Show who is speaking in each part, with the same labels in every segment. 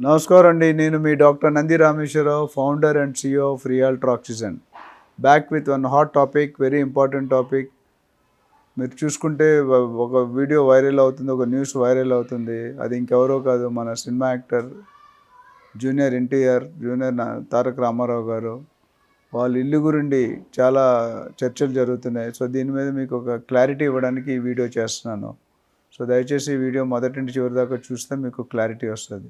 Speaker 1: నమస్కారం అండి నేను మీ doctor Nandi Rameswararao founder and CEO of real Traxigen back with one hot topic very important topic మీరు చూసుకుంటే ఒక వీడియో వైరల్ అవుతుంది ఒక న్యూస్ వైరల్ అవుతుంది. అది ఇంకెవరో కాదు మన cinema actor junior NTR junior నా- తారక రామారావు గారు. వాళ్ళ ఇల్లు గురించి చాలా చర్చలు జరుగుతున్నాయి. సో దీని మీద మీకు ఒక క్లారిటీ ఇవ్వడానికి ఈ వీడియో చేస్తున్నాను. సో దయచేసి ఈ వీడియో మొదటి నుంచి చివరి దాకా చూస్తే మీకు క్లారిటీ వస్తుంది.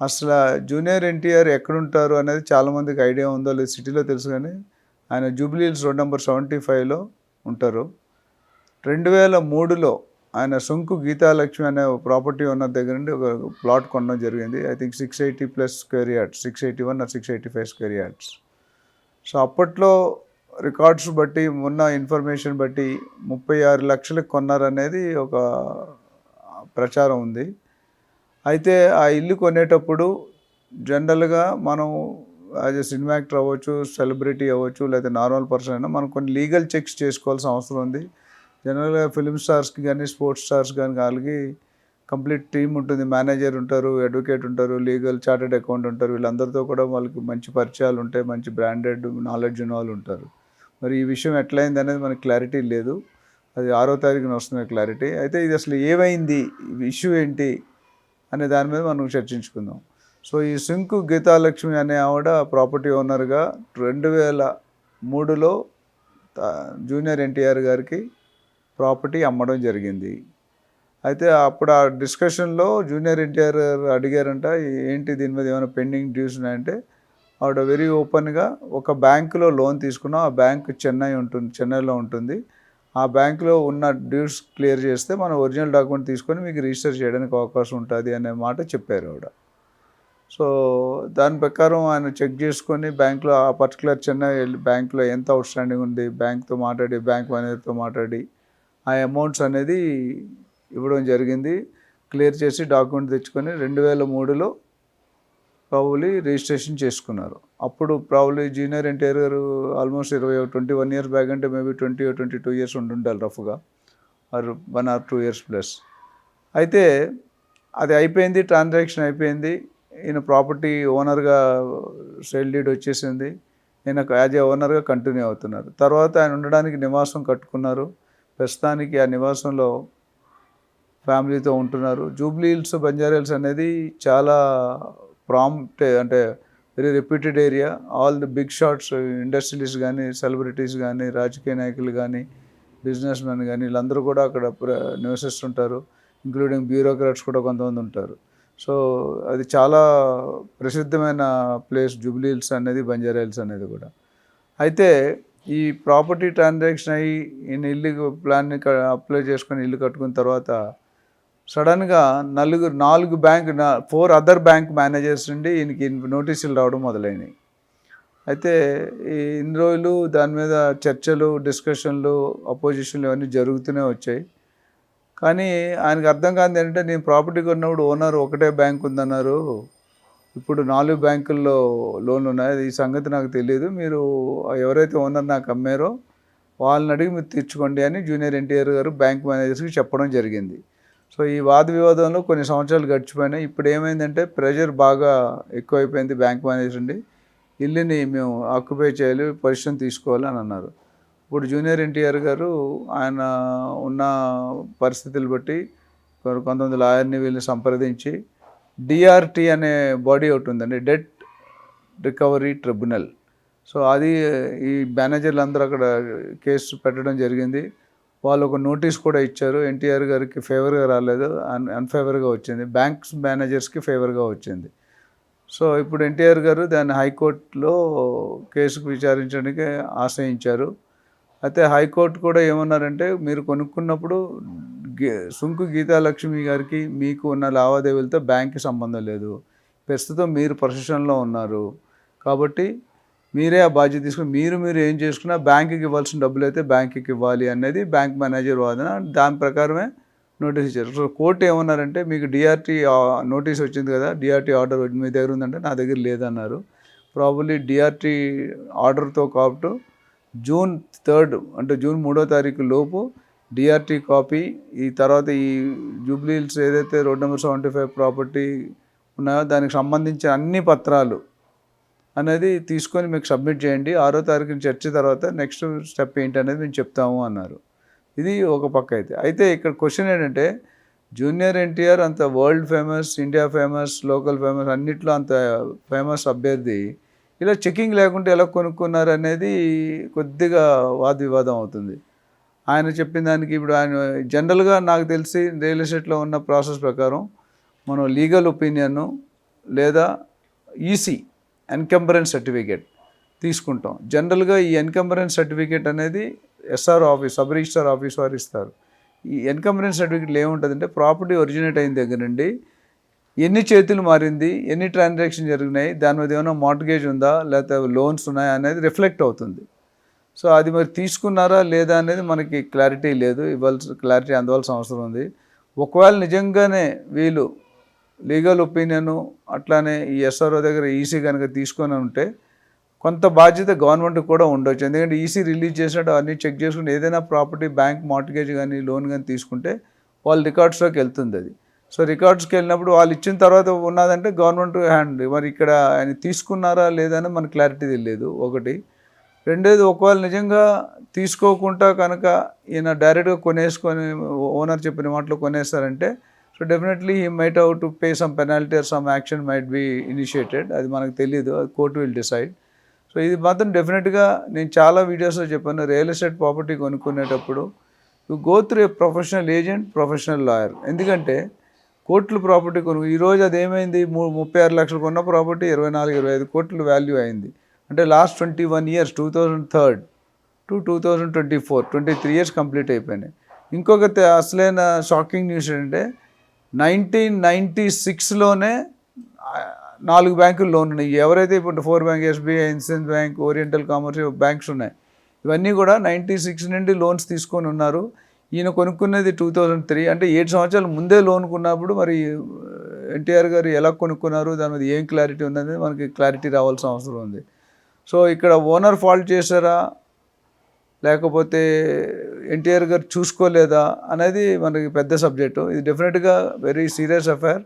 Speaker 1: అసలు జూనియర్ ఎన్టీఆర్ ఎక్కడుంటారు అనేది చాలామందికి ఐడియా ఉందో లేదు సిటీలో తెలుసు కానీ ఆయన జూబ్లీహిల్స్ రోడ్ నెంబర్ సెవెంటీ ఫైవ్లో ఉంటారు. రెండు వేల మూడులో ఆయన సొంకు గీతాలక్ష్మి అనే ప్రాపర్టీ ఉన్న దగ్గర నుండి ఒక ప్లాట్ కొనడం జరిగింది. I think six eighty plus square yards six eighty one or six eighty five square yards. So అప్పట్లో రికార్డ్స్ బట్టి ఉన్న ఇన్ఫర్మేషన్ బట్టి ముప్పై ఆరు లక్షలకు కొన్నారనేది ఒక ప్రచారం ఉంది. అయితే ఆ ఇల్లు కొనేటప్పుడు జనరల్గా మనం యాజ్ ఎ సినిమా యాక్టర్ అవ్వచ్చు సెలబ్రిటీ అవ్వచ్చు లేకపోతే నార్మల్ పర్సన్ అయినా మనం కొన్ని లీగల్ చెక్స్ చేసుకోవాల్సిన అవసరం ఉంది. జనరల్గా ఫిలిం స్టార్స్కి కానీ స్పోర్ట్స్ స్టార్స్ కానీ వాళ్ళకి కంప్లీట్ టీం ఉంటుంది. మేనేజర్ ఉంటారు అడ్వకేట్ ఉంటారు లీగల్ చార్టెడ్ అకౌంట్ ఉంటారు. వీళ్ళందరితో కూడా వాళ్ళకి మంచి పరిచయాలు ఉంటాయి మంచి బ్రాండెడ్ నాలెడ్జ్ ఉన్న వాళ్ళు ఉంటారు. మరి ఈ విషయం ఎట్లయింది అనేది మనకి క్లారిటీ లేదు. అది ఆరో తారీఖున వస్తుంది క్లారిటీ. అయితే ఇది అసలు ఏమైంది? ఇష్యూ ఏంటి? అనే దాని మీద మనం చర్చించుకుందాం. సో ఈ సింకు గీతాలక్ష్మి అనే ఆవిడ ప్రాపర్టీ ఓనర్గా రెండు వేల మూడులో జూనియర్ ఎన్టీఆర్ గారికి ప్రాపర్టీ అమ్మడం జరిగింది. అయితే అప్పుడు ఆ డిస్కషన్లో జూనియర్ ఎన్టీఆర్ గారు అడిగారంట ఏంటి దీని మీద ఏమైనా పెండింగ్ డ్యూస్ ఉన్నాయంటే ఆవిడ వెరీ ఓపెన్గా ఒక బ్యాంకులో లోన్ తీసుకున్నాం. ఆ బ్యాంక్ చెన్నై ఉంటుంది చెన్నైలో ఉంటుంది. ఆ బ్యాంకులో ఉన్న డ్యూస్ క్లియర్ చేస్తే మనం ఒరిజినల్ డాక్యుమెంట్ తీసుకొని మీకు రిజిస్టర్ చేయడానికి అవకాశం ఉంటుంది అనే మాట చెప్పారు ఆవిడ. సో దాని ప్రకారం ఆయన చెక్ చేసుకొని బ్యాంక్లో ఆ పర్టికులర్ చెన్నై బ్యాంక్లో ఎంత అవుట్ స్టాండింగ్ ఉంది బ్యాంక్తో మాట్లాడి బ్యాంక్ మేనేజర్తో మాట్లాడి ఆ అమౌంట్స్ అనేది ఇవ్వడం జరిగింది. క్లియర్ చేసి డాక్యుమెంట్ తెచ్చుకొని రెండు వేల మూడులో ప్రాబులీ రిజిస్ట్రేషన్ చేసుకున్నారు. అప్పుడు ప్రాబులీ జూనియర్ ఎన్టీఆర్ గారు ఆల్మోస్ట్ ఇరవై ట్వంటీ వన్ ఇయర్స్ బ్యాక్ అంటే maybe twenty twenty two years ఉంటుండాలి రఫ్గా or one or two years plus అయితే అది అయిపోయింది ట్రాన్సాక్షన్ అయిపోయింది. ఈయన ప్రాపర్టీ ఓనర్గా సేల్ డీడ్ వచ్చేసింది. నేను యాజ్ ఏ ఓనర్గా కంటిన్యూ అవుతున్నారు. తర్వాత ఆయన ఉండడానికి నివాసం కట్టుకున్నారు. ప్రస్తుతానికి ఆ నివాసంలో ఫ్యామిలీతో ఉంటున్నారు. జూబ్లీ హిల్స్ బంజారా హిల్స్ అనేది చాలా ప్రాంప్ట్ అంటే very reputed area all the big shots industrialist కానీ సెలబ్రిటీస్ కానీ రాజకీయ నాయకులు కానీ బిజినెస్ మెన్ కానీ వీళ్ళందరూ కూడా అక్కడ ప్ర- నివసిస్తుంటారు. ఇంక్లూడింగ్ బ్యూరోక్రాట్స్ కూడా కొంతమంది ఉంటారు. సో అది చాలా ప్రసిద్ధమైన ప్లేస్ జూబ్లీ హిల్స్ అనేది బంజారా హిల్స్ అనేది కూడా. అయితే ఈ ప్రాపర్టీ ట్రాన్సాక్షన్ అయ్యి ఈయన ఇల్లు ప్లాన్ని అప్లై చేసుకొని ఇల్లు కట్టుకున్న తర్వాత సడన్గా నలుగురు నాలుగు bank four other bank managers నుండి ఈయనకి నోటీసులు రావడం మొదలైనవి అయితే ఈ ఇన్ని రోజులు దాని మీద చర్చలు డిస్కషన్లు అపోజిషన్లు ఇవన్నీ జరుగుతూనే వచ్చాయి. కానీ ఆయనకు అర్థం కాదు ఏంటంటే నేను ప్రాపర్టీ కొన్నప్పుడు ఓనర్ ఒకటే బ్యాంక్ ఉందన్నారు. ఇప్పుడు నాలుగు బ్యాంకుల్లో లోన్లు ఉన్నాయి. ఈ సంగతి నాకు తెలియదు మీరు ఎవరైతే ఓనర్ నాకు అమ్మారో వాళ్ళని అడిగి మీరు తీర్చుకోండి అని జూనియర్ ఎన్టీఆర్ గారు బ్యాంక్ మేనేజర్స్కి చెప్పడం జరిగింది. సో ఈ వాద వివాదంలో కొన్ని సంవత్సరాలు గడిచిపోయినాయి. ఇప్పుడు ఏమైందంటే ప్రెషర్ బాగా ఎక్కువైపోయింది బ్యాంక్ మేనేజర్ అండి. ఇల్లుని మేము ఆక్యుపై చేయాలి పొజిషన్ తీసుకోవాలి అని అన్నారు. ఇప్పుడు జూనియర్ ఎన్టీఆర్ గారు ఆయన ఉన్న పరిస్థితులు బట్టి కొంతమంది లాయర్ని వీళ్ళని సంప్రదించి డిఆర్టీ అనే బాడీ ఒకటి ఉందండి డెట్ రికవరీ ట్రిబ్యునల్. సో అది ఈ మేనేజర్లు అందరూ అక్కడ కేసు పెట్టడం జరిగింది. వాళ్ళు ఒక నోటీస్ కూడా ఇచ్చారు. ఎన్టీఆర్ గారికి ఫేవర్గా రాలేదు. అన్ అన్ఫేవర్గా వచ్చింది. బ్యాంక్స్ మేనేజర్స్కి ఫేవర్గా వచ్చింది. సో ఇప్పుడు ఎన్టీఆర్ గారు దాన్ని హైకోర్టులో కేసుకు విచారించడానికి ఆశ్రయించారు. అయితే హైకోర్టు కూడా ఏమన్నారంటే మీరు కొనుక్కున్నప్పుడు గీ సుంకు గీతాలక్ష్మి గారికి మీకు ఉన్న లావాదేవీలతో బ్యాంక్కి సంబంధం లేదు. ప్రస్తుతం మీరు ప్రొసెషన్లో ఉన్నారు. కాబట్టి మీరే ఆ బాధ్యత తీసుకుని మీరు మీరు ఏం చేసుకున్నా బ్యాంకుకి ఇవ్వాల్సిన డబ్బులు అయితే బ్యాంకుకి ఇవ్వాలి అనేది బ్యాంక్ మేనేజర్ వాదన. దాని ప్రకారమే నోటీస్ ఇచ్చారు. సో కోర్టు ఏమన్నారంటే మీకు డిఆర్టీ నోటీస్ వచ్చింది కదా డిఆర్టీ ఆర్డర్ మీ దగ్గర ఉందంటే నా దగ్గర లేదన్నారు. ప్రాబబ్లీ డిఆర్టీ ఆర్డర్తో కాబట్టి జూన్ థర్డ్ అంటే జూన్ మూడో తారీఖు లోపు డిఆర్టీ కాపీ ఈ తర్వాత ఈ జూబ్లీ హిల్స్ ఏదైతే road number seventy five property ఉన్నాయో దానికి సంబంధించిన అన్ని పత్రాలు అనేది తీసుకొని మీకు సబ్మిట్ చేయండి. ఆరో తారీఖున చర్చ తర్వాత నెక్స్ట్ స్టెప్ ఏంటి అనేది మేము చెప్తాము అన్నారు. ఇది ఒక పక్క అయితే. అయితే ఇక్కడ క్వశ్చన్ ఏంటంటే జూనియర్ ఎన్టీఆర్ అంత world famous India famous local famous అన్నిట్లో అంత ఫేమస్ అభ్యర్థి ఇలా చెకింగ్ లేకుండా ఎలా కొనుక్కున్నారు అనేది కొద్దిగా వాద వివాదం అవుతుంది. ఆయన చెప్పిన దానికి ఇప్పుడు ఆయన జనరల్గా నాకు తెలిసి రియల్ ఎస్టేట్లో ఉన్న ప్రాసెస్ ప్రకారం మనం లీగల్ ఒపీనియన్ లేదా ఈసీ ఎన్కంబరెన్స్ సర్టిఫికేట్ తీసుకుంటాం. జనరల్గా ఈ ఎన్కంబరెన్స్ సర్టిఫికేట్ అనేది SR office sub register office వారు ఇస్తారు. ఈ ఎన్కంబరెన్స్ సర్టిఫికేట్లో ఏముంటుందంటే ప్రాపర్టీ ఒరిజినేట్ అయిన దగ్గర నుండి ఎన్ని చేతులు మారింది ఎన్ని ట్రాన్సాక్షన్ జరిగినాయి దాని మీద ఏమైనా మార్ట్గేజ్ ఉందా లేకపోతే లోన్స్ ఉన్నాయా అనేది రిఫ్లెక్ట్ అవుతుంది. సో అది మరి తీసుకున్నారా లేదా అనేది మనకి క్లారిటీ లేదు. ఇవ్వాల్సిన క్లారిటీ అందవలసిన అవసరం ఉంది. ఒకవేళ నిజంగానే వీళ్ళు లీగల్ ఒపీనియన్ అట్లానే ఈ ఎస్ఆర్ఓ దగ్గర ఈసీ కనుక తీసుకొని ఉంటే కొంత బాధ్యత గవర్నమెంట్ కూడా ఉండొచ్చు. ఎందుకంటే ఈసీ రిలీజ్ చేసినట్టు అన్నీ చెక్ చేసుకుని ఏదైనా ప్రాపర్టీ బ్యాంక్ మార్టిగేజ్ కానీ లోన్ కానీ తీసుకుంటే వాళ్ళ రికార్డ్స్లోకి వెళ్తుంది అది. సో రికార్డ్స్కి వెళ్ళినప్పుడు వాళ్ళు ఇచ్చిన తర్వాత ఉన్నదంటే గవర్నమెంట్ హ్యాండ్ మరి ఇక్కడ ఆయన తీసుకున్నారా లేదని మనకు క్లారిటీ తెలియదు. ఒకటి. రెండోది ఒకవేళ నిజంగా తీసుకోకుండా కనుక ఈయన డైరెక్ట్గా కొనేసుకొని ఓనర్ చెప్పిన మాటలు కొనేస్తారంటే so definitely he might ought to pay some penalty or some action might be initiated అది మనకు తెలియదు అది కోర్టు విల్ డిసైడ్ సో ఇది మాత్రం డెఫినెట్గా నేను చాలా వీడియోస్లో చెప్పాను. Real estate property కొనుక్కునేటప్పుడు you go through a professional agent professional lawyer ఎందుకంటే కోట్లు ప్రాపర్టీ కొను ఈరోజు అది ఏమైంది? ము- ముప్పై ఆరు లక్షలు కొన్న ప్రాపర్టీ ఇరవై నాలుగు ఇరవై ఐదు కోట్లు వాల్యూ అయింది. అంటే last twenty one years two thousand third to two thousand twenty four twenty three years complete అయిపోయినాయి. ఇంకొక అసలైన షాకింగ్ న్యూస్ ఏంటంటే నైన్టీన్ నైంటీ సిక్స్లోనే నాలుగు బ్యాంకులు లోన్ ఉన్నాయి. ఎవరైతే ఇప్పుడు four bank SBI insurance bank oriental commercial banks ఉన్నాయి. ఇవన్నీ కూడా నైంటీ సిక్స్ నుండి లోన్స్ తీసుకొని ఉన్నారు. ఈయన కొనుక్కున్నది టూ థౌజండ్ త్రీ. అంటే ఏడు సంవత్సరాల ముందే లోన్ కొన్నప్పుడు మరి ఎన్టీఆర్ గారు ఎలా కొనుక్కున్నారు దాని మీద ఏం క్లారిటీ ఉందనేది మనకి క్లారిటీ రావాల్సిన అవసరం ఉంది. సో ఇక్కడ ఓనర్ ఫాల్ట్ చేశారా? లేకపోతే ఎన్టీఆర్ గారు చూసుకోలేదా అనేది మనకి పెద్ద సబ్జెక్టు. ఇది డెఫినెట్గా వెరీ సీరియస్ అఫైర్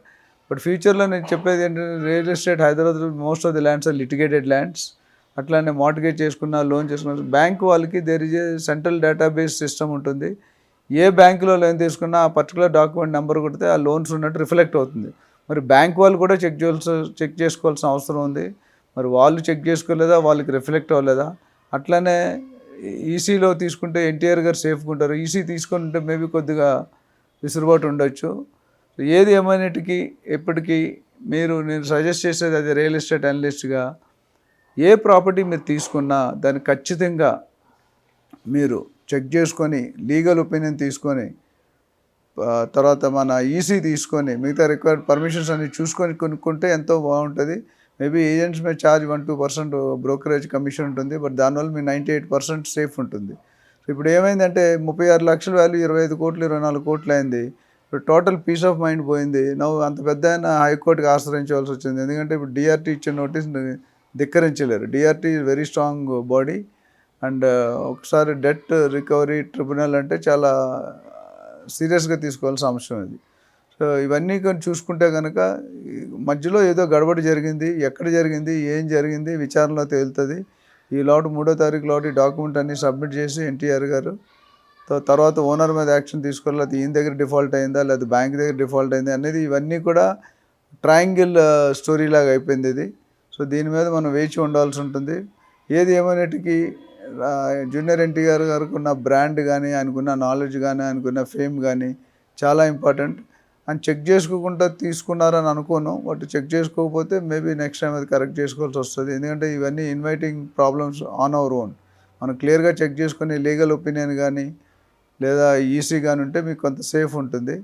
Speaker 1: బట్ ఫ్యూచర్లో నేను చెప్పేది ఏంటంటే real estate Hyderabad most of the lands are litigated lands అట్లానే మార్టిగేజ్ చేసుకున్న లోన్ చేసుకున్న బ్యాంక్ వాళ్ళకి there is a central database system ఉంటుంది. ఏ బ్యాంకులో లోన్ తీసుకున్నా ఆ పర్టికులర్ డాక్యుమెంట్ నెంబర్ కొడితే ఆ లోన్స్ ఉన్నట్టు రిఫ్లెక్ట్ అవుతుంది. మరి బ్యాంక్ వాళ్ళు కూడా చెక్ చేయాల్సి చెక్ చేసుకోవాల్సిన అవసరం ఉంది. మరి వాళ్ళు చెక్ చేసుకోలేదా? వాళ్ళకి రిఫ్లెక్ట్ అవ్వలేదా? అట్లనే ఈసీలో తీసుకుంటే ఎన్టీఆర్ గారు సేఫ్గా ఉంటారు. ఈసీ తీసుకుంటే మేబీ కొద్దిగా విసురుబాటు ఉండొచ్చు. ఏది ఏమైనటికీ ఎప్పటికీ మీరు నేను సజెస్ట్ చేసేది అది రియల్ ఎస్టేట్ అనలిస్ట్గా ఏ ప్రాపర్టీ మీరు తీసుకున్నా దాన్ని ఖచ్చితంగా మీరు చెక్ చేసుకొని లీగల్ ఒపీనియన్ తీసుకొని తర్వాత మన ఈసీ తీసుకొని మిగతా రిక్వైర్డ్ పర్మిషన్స్ అన్ని చూసుకొని కొనుక్కుంటే ఎంతో బాగుంటుంది. మేబీ ఏజెంట్స్ మీద charge one two percent brokerage commission ఉంటుంది బట్ దానివల్ల మీ నైంటీ ఎయిట్ పర్సెంట్ సేఫ్ ఉంటుంది. సో ఇప్పుడు ఏమైందంటే ముప్పై ఆరు లక్షల వాల్యూ ఇరవై ఐదు కోట్లు ఇరవై నాలుగు కోట్లు అయింది. ఇప్పుడు టోటల్ పీస్ ఆఫ్ మైండ్ పోయింది. నువ్వు అంత పెద్ద ఆయన హైకోర్టుకి ఆశ్రయించవలసి వచ్చింది. ఎందుకంటే ఇప్పుడు డిఆర్టీ ఇచ్చిన notice ధిక్కరించలేరు. DRT very strong body and ఒకసారి డెట్ రికవరీ ట్రిబ్యునల్ అంటే చాలా uh, సీరియస్గా తీసుకోవాల్సిన అంశం ఇది సో ఇవన్నీ చూసుకుంటే కనుక మధ్యలో ఏదో గడబడి జరిగింది ఎక్కడ జరిగింది ఏం జరిగింది విచారణలో తేలుతుంది. ఈ లోటు మూడో తారీఖు లోటు డాక్యుమెంట్ అన్ని సబ్మిట్ చేసి ఎన్టీఆర్ గారు తర్వాత ఓనర్ మీద యాక్షన్ తీసుకోవాలి అది ఈయన దగ్గర డిఫాల్ట్ అయిందా లేదా బ్యాంక్ దగ్గర డిఫాల్ట్ అయిందా అనేది ఇవన్నీ కూడా ట్రయాంగిల్ స్టోరీ లాగా అయిపోయింది ఇది. సో దీని మీద మనం వేచి ఉండాల్సి ఉంటుంది. ఏది ఏమైనటికీ జూనియర్ ఎన్టీఆర్ గారికి ఉన్న బ్రాండ్ కానీ ఆయనకున్న నాలెడ్జ్ కానీ ఆయనకున్న ఫేమ్ కానీ చాలా ఇంపార్టెంట్. అని చెక్ చేసుకోకుండా తీసుకున్నారని అనుకోను బట్ చెక్ చేసుకోకపోతే మేబీ నెక్స్ట్ టైం అది కరెక్ట్ చేసుకోవాల్సి వస్తుంది. ఎందుకంటే ఇవన్నీ inviting problems on our own. మనం క్లియర్గా చెక్ చేసుకుని లీగల్ ఒపీనియన్ కానీ లేదా ఈసీ కానీ ఉంటే మీకు కొంత సేఫ్ ఉంటుంది.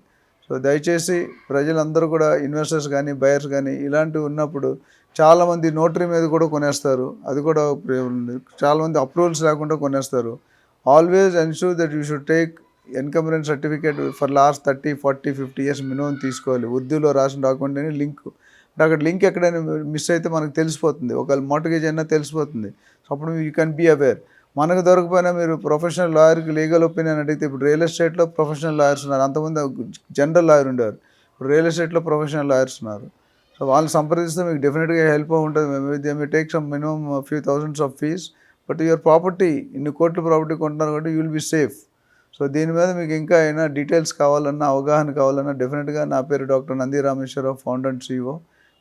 Speaker 1: సో దయచేసి ప్రజలందరూ కూడా ఇన్వెస్టర్స్ కానీ బయర్స్ కానీ ఇలాంటివి ఉన్నప్పుడు చాలామంది నోటరీ మీద కూడా కొనేస్తారు. అది కూడా చాలామంది అప్రూవల్స్ లేకుండా కొనేస్తారు. Always ensure that you should take encumbrance certificate for last thirty forty fifty years minimum తీసుకోవాలి. ఉర్దూలో రాసిన డాక్యుమెంట్ అని లింక్. అంటే అక్కడ లింక్ ఎక్కడైనా మిస్ అయితే మనకు తెలిసిపోతుంది. ఒకవేళ మోటగేజ్ అయినా తెలిసిపోతుంది. సో అప్పుడు యూ కెన్ బీ అవేర్ మనకు దొరకపోయినా మీరు ప్రొఫెషనల్ లాయర్కి లీగల్ ఒపీనియన్ అడిగితే ఇప్పుడు రియల్ ఎస్టేట్లో ప్రొఫెషనల్ లాయర్స్ ఉన్నారు. అంతకుముందు జనరల్ లాయర్ ఉండేవారు. ఇప్పుడు రియల్ ఎస్టేట్లో ప్రొఫెషనల్ లాయర్స్ ఉన్నారు. సో వాళ్ళని సంప్రదిస్తే మీకు డెఫినెట్గా హెల్ప్ ఉంటుంది. They may take some minimum few thousands of fees but your property ఇన్ని కోట్ల ప్రాపర్టీ కొంటున్నారు కాబట్టి you will be safe so దీని మీద మీకు ఇంకా అయినా డీటెయిల్స్ కావాలన్నా అవగాహన కావాలన్నా డెఫినెట్గా నా పేరు doctor Nandi Rameswararao founder and CEO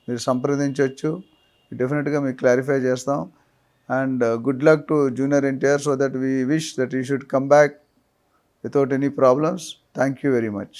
Speaker 1: మీరు సంప్రదించవచ్చు. డెఫినెట్గా మీకు క్లారిఫై చేస్తాం. And good luck to junior NTR so that we wish that you should come back without any problems thank you very much